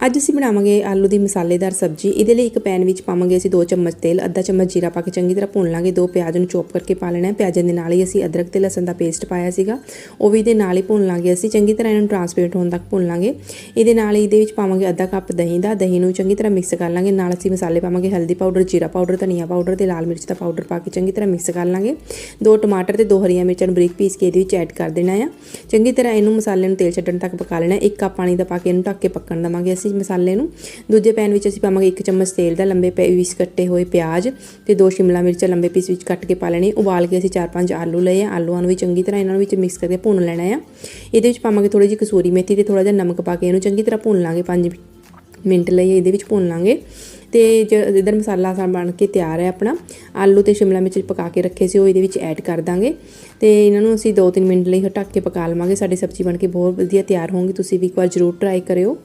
ਅੱਜ ਅਸੀਂ ਬਣਾਵਾਂਗੇ ਆਲੂ ਦੀ ਮਸਾਲੇਦਾਰ ਸਬਜ਼ੀ। ਇਹਦੇ ਲਈ ਇੱਕ ਪੈਨ ਵਿੱਚ ਪਾਵਾਂਗੇ ਅਸੀਂ 2 ਚਮਚ ਤੇਲ, ਅੱਧਾ ਚਮਚ ਜੀਰਾ ਪਾ ਕੇ ਚੰਗੀ ਤਰ੍ਹਾਂ ਭੁੰਨ ਲਾਂਗੇ। ਦੋ ਪਿਆਜ਼ ਨੂੰ ਚੋਪ ਕਰਕੇ ਪਾ ਲੈਣਾ ਹੈ। ਪਿਆਜ਼ਾਂ ਦੇ ਨਾਲ ਹੀ ਅਸੀਂ ਅਦਰਕ ਤੇ ਲਸਣ ਦਾ ਪੇਸਟ ਪਾਇਆ ਸੀਗਾ। ਉਹ ਵੀ ਇਹਦੇ ਨਾਲ ਹੀ ਭੁੰਨ ਲਾਂਗੇ ਅਸੀਂ। ਚੰਗੀ ਤਰ੍ਹਾਂ ਇਹਨੂੰ ਨੂੰ ਟਰਾਂਸਪੇਰੈਂਟ ਹੋਣ ਤੱਕ ਭੁੰਨ ਲਾਂਗੇ। ਇਹਦੇ ਨਾਲ ਹੀ ਇਹਦੇ ਵਿੱਚ ਪਾਵਾਂਗੇ ਅੱਧਾ ਕੱਪ ਦਹੀਂ ਦਾ। ਦਹੀਂ ਨੂੰ ਚੰਗੀ ਤਰ੍ਹਾਂ ਮਿਕਸ ਕਰ ਲਾਂਗੇ। ਨਾਲ ਅਸੀਂ ਮਸਾਲੇ ਪਾਵਾਂਗੇ ਹਲਦੀ ਪਾਊਡਰ, ਜੀਰਾ ਪਾਊਡਰ, ਧਨੀਆ ਪਾਊਡਰ ਤੇ ਲਾਲ ਮਿਰਚ ਦਾ ਪਾਊਡਰ ਪਾ ਕੇ ਚੰਗੀ ਤਰ੍ਹਾਂ ਮਿਕਸ ਕਰ ਲਾਂਗੇ। ਦੋ ਟਮਾਟਰ ਤੇ ਦੋ ਹਰੀਆਂ ਮਿਰਚਾਂ ਨੂੰ ਬਰੀਕ ਪੀਸ ਕੇ ਇਹਦੇ ਵਿੱਚ ਐਡ ਕਰ ਦੇਣਾ ਆ। ਚੰਗੀ ਤਰ੍ਹਾਂ ਇਹਨੂੰ ਮਸਾਲੇ ਨੂੰ ਤੇਲ ਛੱਡਣ ਤੱਕ ਪਕਾ ਲੈਣਾ ਇੱਕ ਕੱਪ ਪਾਣੀ ਦਾ ਪਾ ਕੇ ਇਹਨੂੰ ਢੱਕ ਕੇ ਪੱਕਣ ਦਵਾਂਗੇ ਅਸੀਂ। ਮਸਾਲੇ ਨੂੰ। ਦੂਜੇ ਪੈਨ ਵਿੱਚ ਅਸੀਂ ਪਾਵਾਂਗੇ ਇੱਕ ਚਮਚ ਤੇਲ ਦਾ ਲੰਬੇ ਪੀਸ ਕੱਟੇ ਹੋਏ ਪਿਆਜ਼ ਤੇ ਦੋ ਸ਼ਿਮਲਾ ਮਿਰਚ ਲੰਬੇ ਪੀਸ ਵਿੱਚ ਕੱਟ ਕੇ ਪਾ ਲੈਣੇ। ਉਬਾਲ ਕੇ ਅਸੀਂ ਚਾਰ ਪੰਜ ਆਲੂ ਲਏ ਆ। ਆਲੂਆਂ ਨੂੰ ਵੀ ਚੰਗੀ ਤਰ੍ਹਾਂ ਇਹਨਾਂ ਨੂੰ ਵਿੱਚ ਮਿਕਸ ਕਰਕੇ ਭੁੰਨ ਲੈਣਾ ਆ। ਇਹਦੇ ਵਿੱਚ ਪਾਵਾਂਗੇ ਥੋੜੀ ਜਿਹੀ ਕਸੂਰੀ ਮੇਥੀ ਤੇ ਥੋੜਾ ਜਿਹਾ ਨਮਕ ਪਾ ਕੇ ਇਹਨੂੰ ਚੰਗੀ ਤਰ੍ਹਾਂ ਭੁੰਨ ਲਾਂਗੇ। 5 ਮਿੰਟ ਲਈ ਇਹਦੇ ਵਿੱਚ ਭੁੰਨ ਲਾਂਗੇ। ਤੇ ਇਧਰ ਮਸਾਲਾ ਸਾ, ਬਣ ਕੇ ਤਿਆਰ ਹੈ ਆਪਣਾ। ਆਲੂ ਤੇ ਸ਼ਿਮਲਾ ਮਿਰਚ ਪਕਾ ਕੇ ਰੱਖੇ ਸੀ, ਉਹ ਇਹਦੇ ਵਿੱਚ ਐਡ ਕਰ ਦਾਂਗੇ। ਤੇ ਇਹਨਾਂ ਨੂੰ ਅਸੀਂ 2-3 ਮਿੰਟ ਲਈ ਢੱਕ ਕੇ ਪਕਾ ਲਵਾਂਗੇ। ਸਾਡੀ ਸਬਜ਼ੀ ਬਣ ਕੇ ਬਹੁਤ ਵਧੀਆ ਤਿਆਰ ਹੋਊਗੀ। ਤੁਸੀਂ ਵੀ ਇੱਕ ਵਾਰ ਜ਼ਰੂਰ ਟਰਾਈ ਕਰਿਓ।